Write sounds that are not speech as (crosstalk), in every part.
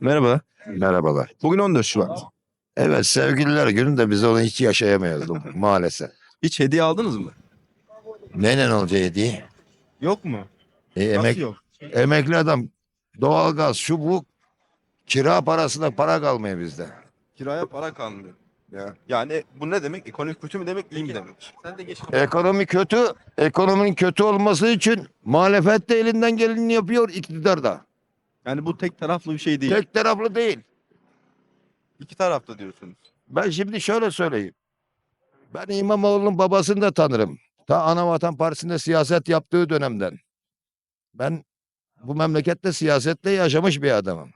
Merhaba. Merhabalar. Bugün 14 Şubat. Evet sevgililer günü de biz onu hiç yaşayamayız (laughs) maalesef. Hiç hediye aldınız mı? Neyle olacak hediye? Yok mu? E, Nasıl emek, yok? emekli adam doğalgaz şu bu kira parasına para kalmıyor bizde. Kiraya para kalmıyor. Ya. Yani bu ne demek? Ekonomi kötü mü demek, iyi mi demek? Sen de geç. Ekonomi kötü. Ekonominin kötü olması için muhalefet de elinden geleni yapıyor iktidar da. Yani bu tek taraflı bir şey değil. Tek taraflı değil. İki tarafta diyorsunuz. Ben şimdi şöyle söyleyeyim. Ben İmamoğlu'nun babasını da tanırım. Ta Anavatan Partisi'nde siyaset yaptığı dönemden. Ben bu memlekette siyasetle yaşamış bir adamım.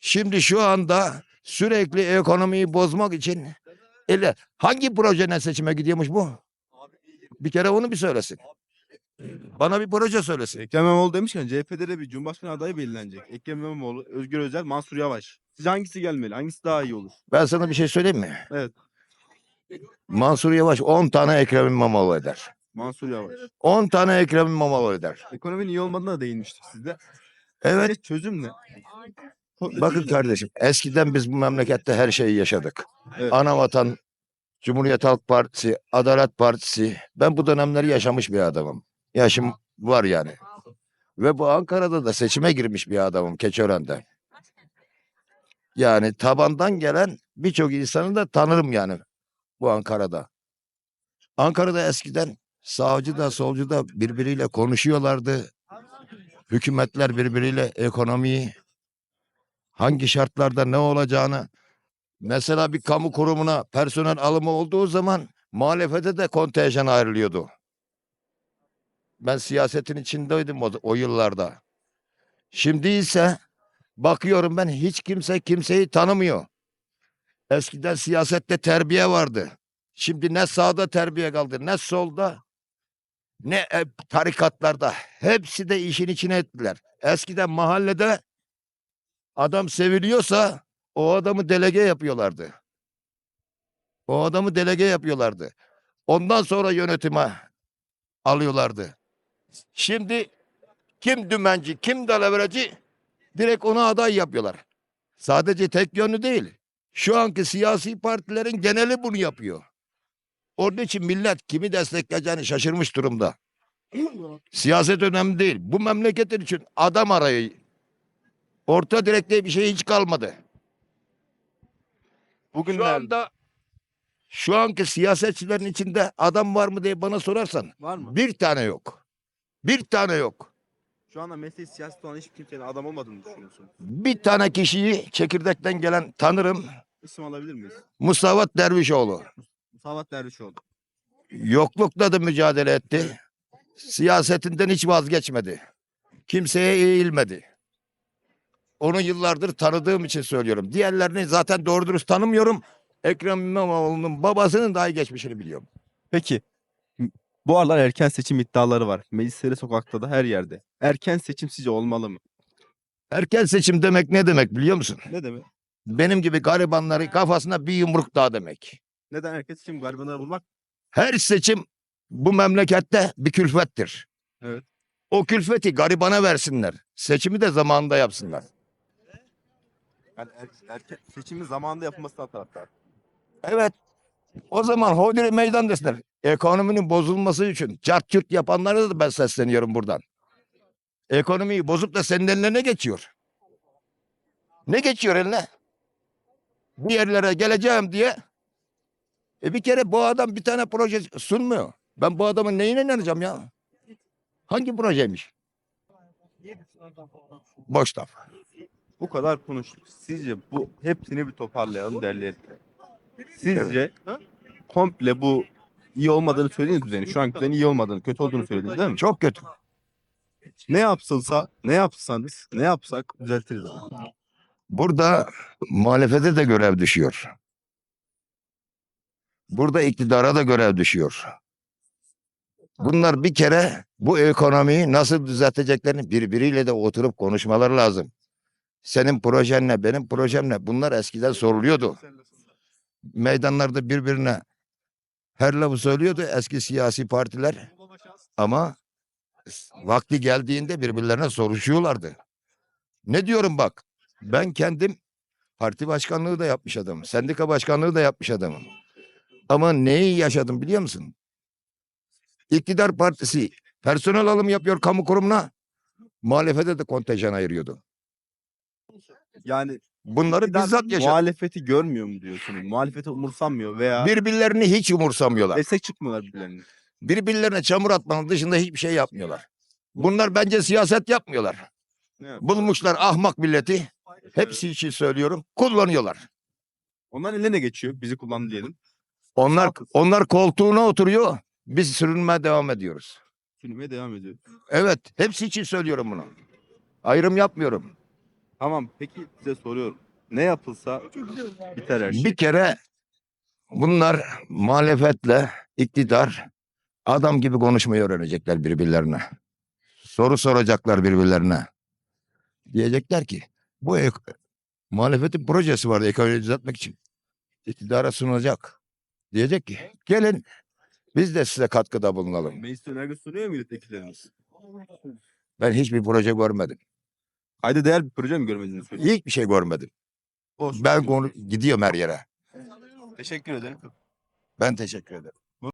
Şimdi şu anda sürekli ekonomiyi bozmak için ele hangi projeyle seçime gidiyormuş bu? Bir kere onu bir söylesin. Bana bir proje söylesin. Ekrem İmamoğlu demişken CHP'de de bir Cumhurbaşkanı adayı belirlenecek. Ekrem İmamoğlu, Özgür Özel, Mansur Yavaş. Sizce hangisi gelmeli? Hangisi daha iyi olur? Ben sana bir şey söyleyeyim mi? Evet. Mansur Yavaş 10 tane Ekrem İmamoğlu eder. Mansur Yavaş. 10 tane Ekrem İmamoğlu eder. Ekonominin iyi olmadığına da değinmiştik sizde. Evet. Sizce çözüm ne? Bakın kardeşim eskiden biz bu memlekette her şeyi yaşadık. Evet. Anavatan, Cumhuriyet Halk Partisi, Adalet Partisi. Ben bu dönemleri yaşamış bir adamım. Yaşım var yani. Ve bu Ankara'da da seçime girmiş bir adamım Keçiören'de. Yani tabandan gelen birçok insanı da tanırım yani bu Ankara'da. Ankara'da eskiden sağcı da solcu da birbiriyle konuşuyorlardı. Hükümetler birbiriyle ekonomiyi hangi şartlarda ne olacağını mesela bir kamu kurumuna personel alımı olduğu zaman muhalefete de kontenjan ayrılıyordu. Ben siyasetin içindeydim o, o yıllarda. Şimdi ise bakıyorum ben hiç kimse kimseyi tanımıyor. Eskiden siyasette terbiye vardı. Şimdi ne sağda terbiye kaldı ne solda ne e, tarikatlarda. Hepsi de işin içine ettiler. Eskiden mahallede adam seviliyorsa o adamı delege yapıyorlardı. O adamı delege yapıyorlardı. Ondan sonra yönetime alıyorlardı. Şimdi kim dümenci, kim dalavereci direkt ona aday yapıyorlar. Sadece tek yönlü değil. Şu anki siyasi partilerin geneli bunu yapıyor. Onun için millet kimi destekleyeceğini şaşırmış durumda. Siyaset önemli değil. Bu memleketin için adam arayı. Orta direkte bir şey hiç kalmadı. Bugün Şu anda şu anki siyasetçilerin içinde adam var mı diye bana sorarsan var mı? bir tane yok. Bir tane yok. Şu anda mesleği siyaset olan hiçbir kimsenin adam olmadığını düşünüyorsunuz. Bir tane kişiyi çekirdekten gelen tanırım. İsim alabilir miyiz? Musavat Dervişoğlu. Musavat Dervişoğlu. Yoklukla da mücadele etti. Siyasetinden hiç vazgeçmedi. Kimseye eğilmedi. Onu yıllardır tanıdığım için söylüyorum. Diğerlerini zaten doğru dürüst tanımıyorum. Ekrem İmamoğlu'nun babasının dahi geçmişini biliyorum. Peki bu aralar erken seçim iddiaları var. Meclislere sokakta da her yerde. Erken seçim sizce olmalı mı? Erken seçim demek ne demek biliyor musun? Ne demek? Benim gibi garibanları kafasına bir yumruk daha demek. Neden erken seçim garibanları bulmak? Her seçim bu memlekette bir külfettir. Evet. O külfeti garibana versinler. Seçimi de zamanında yapsınlar. Yani er- erken seçimin zamanında yapılmasına taraftar. Evet. O zaman hodri meydan desinler. Ekonominin bozulması için cart cürt yapanlara da ben sesleniyorum buradan. Ekonomiyi bozup da senin eline ne geçiyor? Ne geçiyor eline? Bir yerlere geleceğim diye. E bir kere bu adam bir tane proje sunmuyor. Ben bu adamın neyine inanacağım ya? Hangi projeymiş? Boş laf. Bu kadar konuştuk. Sizce bu hepsini bir toparlayalım derleyelim. Sizce komple bu iyi olmadığını söylediğiniz düzeni, şu an düzeni iyi olmadığını, kötü olduğunu söylediniz değil mi? Çok kötü. Ne yapılsa, ne yapsanız, ne yapsak düzeltiriz. Burada muhalefete de görev düşüyor. Burada iktidara da görev düşüyor. Bunlar bir kere bu ekonomiyi nasıl düzelteceklerini birbiriyle de oturup konuşmaları lazım. Senin projen ne, benim projem ne? Bunlar eskiden soruluyordu. Meydanlarda birbirine her lafı söylüyordu eski siyasi partiler. Ama vakti geldiğinde birbirlerine soruşuyorlardı. Ne diyorum bak. Ben kendim parti başkanlığı da yapmış adamım. Sendika başkanlığı da yapmış adamım. Ama neyi yaşadım biliyor musun? İktidar partisi personel alım yapıyor kamu kurumuna. Muhalefete de kontenjan ayırıyordu. Yani Bunları iktidar bizzat yaşadım. Muhalefeti görmüyor mu diyorsunuz? Muhalefeti umursamıyor veya Birbirlerini hiç umursamıyorlar. destek çıkmıyorlar birbirlerine. Birbirlerine çamur atmanın dışında hiçbir şey yapmıyorlar. Bunlar bence siyaset yapmıyorlar. Bulmuşlar ahmak milleti. Hepsi için söylüyorum. Kullanıyorlar. Onların eline geçiyor. Bizi kullandı diyelim. Onlar Haklısın. onlar koltuğuna oturuyor. Biz sürünmeye devam ediyoruz. Sürmeye devam ediyor. Evet, hepsi için söylüyorum bunu. Ayrım yapmıyorum. Tamam peki size soruyorum. Ne yapılsa biter her şey. Bir kere bunlar muhalefetle iktidar adam gibi konuşmayı öğrenecekler birbirlerine. Soru soracaklar birbirlerine. Diyecekler ki bu ek- muhalefetin projesi vardı ekonomiyi düzeltmek için. İktidara sunulacak. Diyecek ki gelin biz de size katkıda bulunalım. Meclis önerge sunuyor ya milletvekillerimiz. Ben hiçbir proje görmedim. Kayda değer bir proje mi görmediniz? peki? Hiçbir şey görmedim. Olsun. Ben konu gidiyorum her yere. Teşekkür ederim. Ben teşekkür ederim.